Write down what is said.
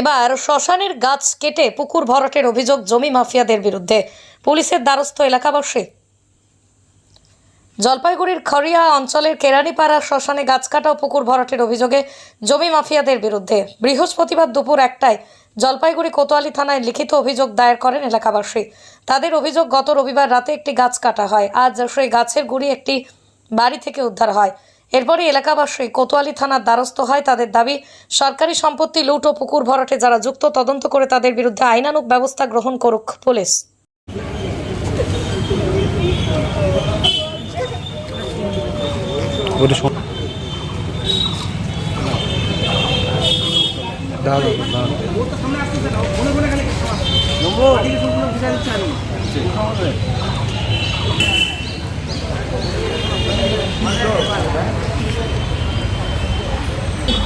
এবার শ্মশানের গাছ কেটে পুকুর ভরাটের অভিযোগ জমি মাফিয়াদের বিরুদ্ধে। পুলিশের দ্বারস্থ এলাকাবাসী। জলপাইগুড়ির খড়িয়া অঞ্চলের কেরানীপাড়া শ্মশানে গাছ কাটা ও পুকুর ভরাটের অভিযোগে জমি মাফিয়াদের বিরুদ্ধে। বৃহস্পতিবার দুপুর একটায় জলপাইগুড়ি কোতোয়ালি থানায় লিখিত অভিযোগ দায়ের করেন এলাকাবাসী। তাদের অভিযোগ, গত রবিবার রাতে একটি গাছ কাটা হয়। আজ সেই গাছের গুড়ি একটি বাড়ি থেকে উদ্ধার হয়। এরপরে এলাকাবাসী কোতোয়ালি থানার দ্বারস্থ হয় তাদের দাবি সরকারি সম্পত্তি লুট ও পুকুর ভরাটে যারা যুক্ত তদন্ত করে তাদের বিরুদ্ধে আইনানুক ব্যবস্থা গ্রহণ করুক পুলিশ। ওটা